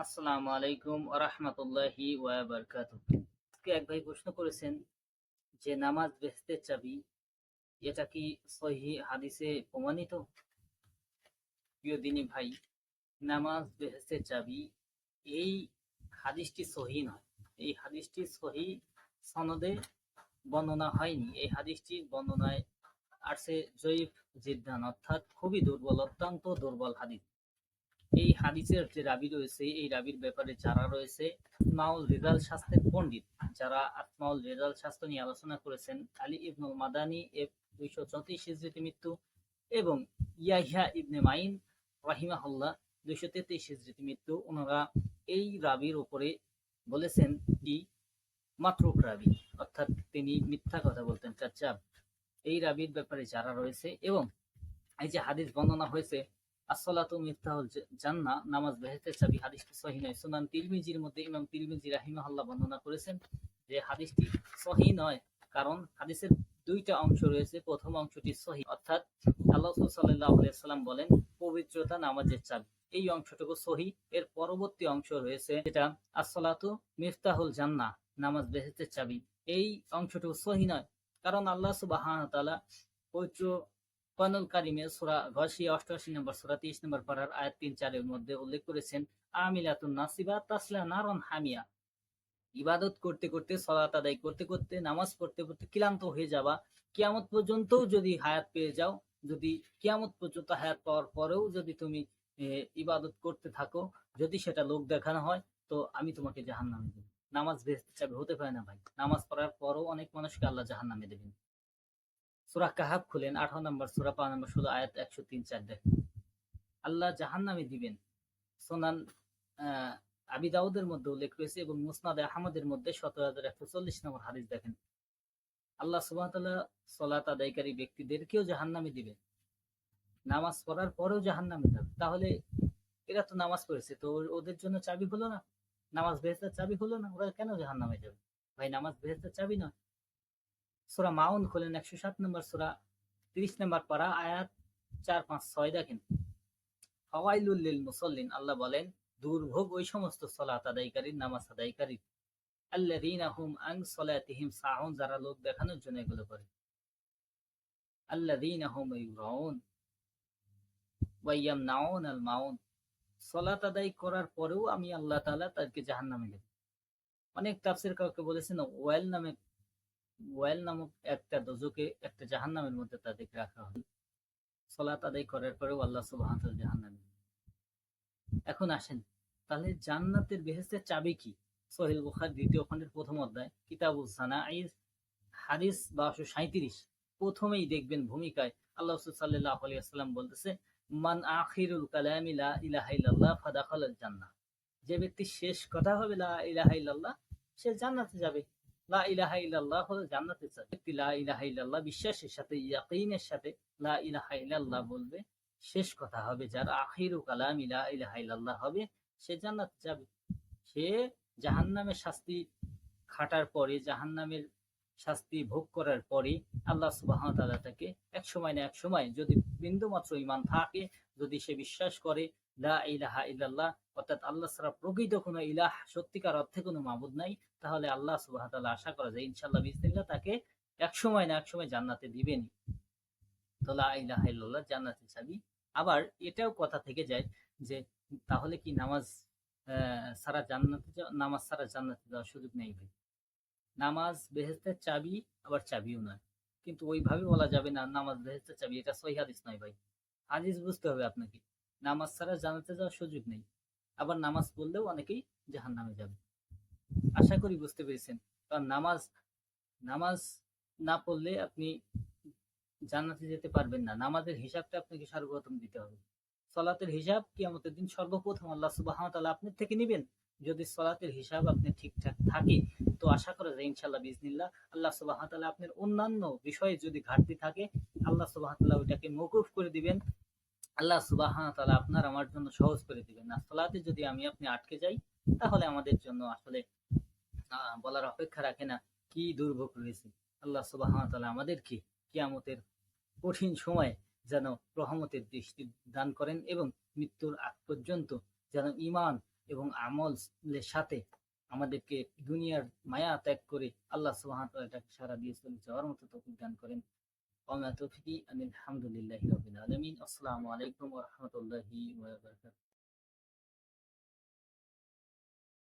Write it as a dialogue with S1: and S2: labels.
S1: আসসালামু আলাইকুম রহমতুল্লাহি ওয়াবারকাত এক ভাই প্রশ্ন করেছেন যে, নামাজ বেহেস্তের চাবি এটা কি সহি হাদিসে প্রমাণিত? প্রিয় দিনী ভাই, নামাজ বেহেস্তের চাবি, এই হাদিসটি সহি নয়। এই হাদিসটি সহি সনদে বর্ণনা হয়নি। এই হাদিসটির বর্ণনায় আসছে জয়ীফ জিদ্দান, অর্থাৎ খুবই দুর্বল, অত্যন্ত দুর্বল হাদিস। এই হাদিসের যে রাবি রয়েছে, এই রাবির ব্যাপারে যারা রয়েছে মাউল রেজাল শাস্ত্রের পণ্ডিত। যারা আত্মাউল রেজাল শাস্ত্র নিয়ে আলোচনা করেছেন, আলী ইবনুল মাদানি এ দুইশো চৌত্রিশ হিজড়িতে মৃত্যু এবং ইয়াহিয়া ইবনে মাইন রাহিমাহুল্লাহ দুইশো তেত্রিশ হিজড়িতে মৃত্যু। ওনারা এই রাবির উপরে বলেছেন কি মাত্রুক রাবি। অর্থাৎ তিনি মিথ্যা কথা বলতেন চাচ্চাব এই রাবির ব্যাপারে যারা রয়েছে এবং এই যে হাদিস বর্ণনা হয়েছে জান্নাহ, নামাজ চাবি, হাদিসটি সহি নয়। সুনান মধ্যে ইমাম রাহিমাহুল্লাহ বর্ণনা করেছেন যে হাদিসটি সহি নয়, কারণ হাদিসের দুইটা অংশ রয়েছে। প্রথম অংশটি সহি, অর্থাৎ আল্লাহ সাল্লাহ সাল্লাম বলেন, পবিত্রতা নামাজের চাবি। এই অংশটুকু সহি। এর পরবর্তী অংশ রয়েছে যেটা আসসালাতু মিফতাহুল জান্নাহ, নামাজ বেহেস্তের চাবি। এই অংশটুকু সহি নয়, কারণ আল্লাহ সুবাহ পবিত্র কোরআনুল কারিমে সূরা ঘশিয়া অষ্টআশি নম্বর সূরা তেইশ নম্বর পারার আয়াত তিন চারের মধ্যে উল্লেখ করেছেন, আমিলাতুন নাসিবা তাসলা নারন হামিয়া। ইবাদত করতে করতে, সলাত আদায় করতে করতে, নামাজ পড়তে পড়তে ক্লান্ত হয়ে যাবা কিয়ামত পর্যন্তও যদি হায়াত পেয়ে যাও, যদি কিয়ামত পর্যন্ত হায়াত পাওয়ার পরেও যদি তুমি ইবাদত করতে থাকো, যদি সেটা লোক দেখানো হয়, তো আমি তোমাকে জাহান নামে দেবো। নামাজ বেচতে চাবে হতে পারে না ভাই। নামাজ পড়ার পরও অনেক মানুষকে আল্লাহ জাহান নামে দেবেন। সুরা কাহাব খুলেন, আঠারো নম্বর সুরা, পাঁচ নম্বর ষোলো, আয়াত একশো তিন, চার দেখেন। আল্লাহ জাহান নামে দিবেন। সোনান আবি দাউদের মধ্যে উল্লেখ রয়েছে এবং মুসনাদ আহমদের মধ্যে সতেরো হাজার একশো চল্লিশ নম্বর হাদিস দেখেন। আল্লাহ সুবাহতাল্লাহ সলাত আদায়কারী ব্যক্তিদেরকেও জাহান নামে দিবেন। নামাজ পড়ার পরেও জাহান নামে যাবে। তাহলে এরা তো নামাজ পড়েছে, তো ওদের জন্য চাবি হলো না? নামাজ বেহেস্তার চাবি হলো না? ওরা কেন জাহান নামে যাবে? ভাই, নামাজ বেহেস্তার চাবি নয়। সুরা মাউন খোলেন একশো সাত নম্বর সুরা, তিরিশ নম্বর পারা, আয়াত চার, পাঁচ, ছয় দেখেন। হওয়াইলুল্লিল মুসল্লিন, আল্লাহ বলেন, দুর্ভোগ ওই সমস্ত সলাত আদায়কারী নামাজ আদায়কারী আল্লাযীনা হুম আন সলাতিহিম যারা লোক দেখানোর জন্য এগুলো করে। ইউরাউন আল মাউন। সলাত আদায় করার পরেও আমি আল্লাহ তাআলা তাদেরকে জাহান্নামে দেব অনেক তাফসীর কাউকে বলেছেন, ওয়াইল নামে ওয়াইল নামক একটা দোজকে একটা জাহান্নামের মধ্যে তাদেরকে রাখা হবে সলাত আদায় করার পরেও আল্লাহ তাআলা জাহান্নামে এখন আসেন, তাহলে জান্নাতের বেহেস্তের চাবি কি? সহিল বুখার দ্বিতীয় খণ্ডের প্রথম অধ্যায় কিতাবুল সানাইজ হাদিস বারোশো সাঁইত্রিশ। প্রথমেই দেখবেন ভূমিকায় আল্লাহ সাল্লাহ আলিয়াল্লাম বলতেছে, মান আখিরুল কালামি লা ইলাহা ইল্লাল্লাহ ফাদাখালাল জান্নাহ। যে ব্যক্তি শেষ কথা হবে লা ইলাহা ইল্লাল্লাহ, সে জান্নাতে যাবে। লা ইলাহা ইল্লাল্লাহ হলো ব্যক্তি লা ইলাহা ইল্লাল্লাহ বিশ্বাসের সাথে, ইয়াকিনের সাথে লা ইলাহা ইল্লাল্লাহ বলবে, শেষ কথা হবে যার আখিরু কালাম ইলা ইলাহা ইল্লাল্লাহ হবে, সে জান্নাত যাবে। সে জাহান্নামের শাস্তি খাটার পরে, জাহান্নামের শাস্তি ভোগ করার পরে আল্লাহ সুবাহ তাআলা তাকে এক সময় না এক সময় যদি বিন্দু মাত্র ইমান থাকে, যদি সে বিশ্বাস করে, লা ইলাহা ইল্লাল্লাহ, অর্থাৎ আল্লাহ ছাড়া প্রকৃত কোনো ইলাহ, সত্যিকার অর্থে কোনো মাবুদ নাই, তাহলে আল্লাহ সুবাহ তাআলা আশা করা যায় ইনশাআল্লাহ বিসমিল্লাহ তাকে এক সময় না এক সময় জান্নাতে দিবেনই তো লা ইলাহা ইল্লাল্লাহ জান্নাতে চাবি আবার এটাও কথা থেকে যায় যে তাহলে কি নামাজ সারা জান্নাতে নামাজ সারা জান্নাতে যাওয়ার সুযোগ নেই ভাই? নামাজ বেহেস্তের চাবি আবার চাবিও নয়। কিন্তু ওইভাবে বলা যাবে না, নামাজ বেহেস্তের চাবি, এটা সহি হাদিস নয় ভাই। হাদিস বুঝতে হবে আপনাকে। নামাজ ছাড়া জান্নাতে যাওয়ার সুযোগ নেই। আবার নামাজ পড়লেও অনেকেই জাহান নামে যাবে। আশা করি বুঝতে পেরেছেন। কারণ নামাজ নামাজ না পড়লে আপনি জান্নাতে যেতে পারবেন না। নামাজের হিসাবটা আপনাকে সর্বপ্রথম দিতে হবে। সলাতের হিসাব কিয়ামতের দিন সর্বপ্রথম আল্লাহ সুবাহ আপনার থেকে নেবেন। যদি সলাতের হিসাব আপনি ঠিকঠাক থাকে, তো আশা করা যায় ইনশাল্লাহ বিজনিল্লাহ আল্লাহ সুবাহ তাআলা আপনার অন্যান্য বিষয়ে যদি ঘাটতি থাকে, আল্লাহ সুবাহ তাআলা ওইটাকে মকুফ করে দিবেন। আল্লাহ সুবাহ তাআলা আপনার আমার জন্য সহজ করে দিবেন। না সলাতে যদি আমি আপনি আটকে যাই, তাহলে আমাদের জন্য আসলে বলার অপেক্ষা রাখে না, কি দুর্ভোগ রয়েছে। আল্লাহ সুবাহ তাআলা আমাদেরকে কিয়ামতের কঠিন সময় যেন রহমতের দৃষ্টি দান করেন এবং মৃত্যুর আগ পর্যন্ত যেন ইমান এবং আমলের সাথে আমাদেরকে দুনিয়ার মায়া ত্যাগ করে আল্লাহ ওয়া সারা দিয়ে চলে যাওয়ার মতো তৌফিক দান করেন। তৌফিকি আলমিন। আসসালামু আলাইকুম রাহমাতুল্লাহি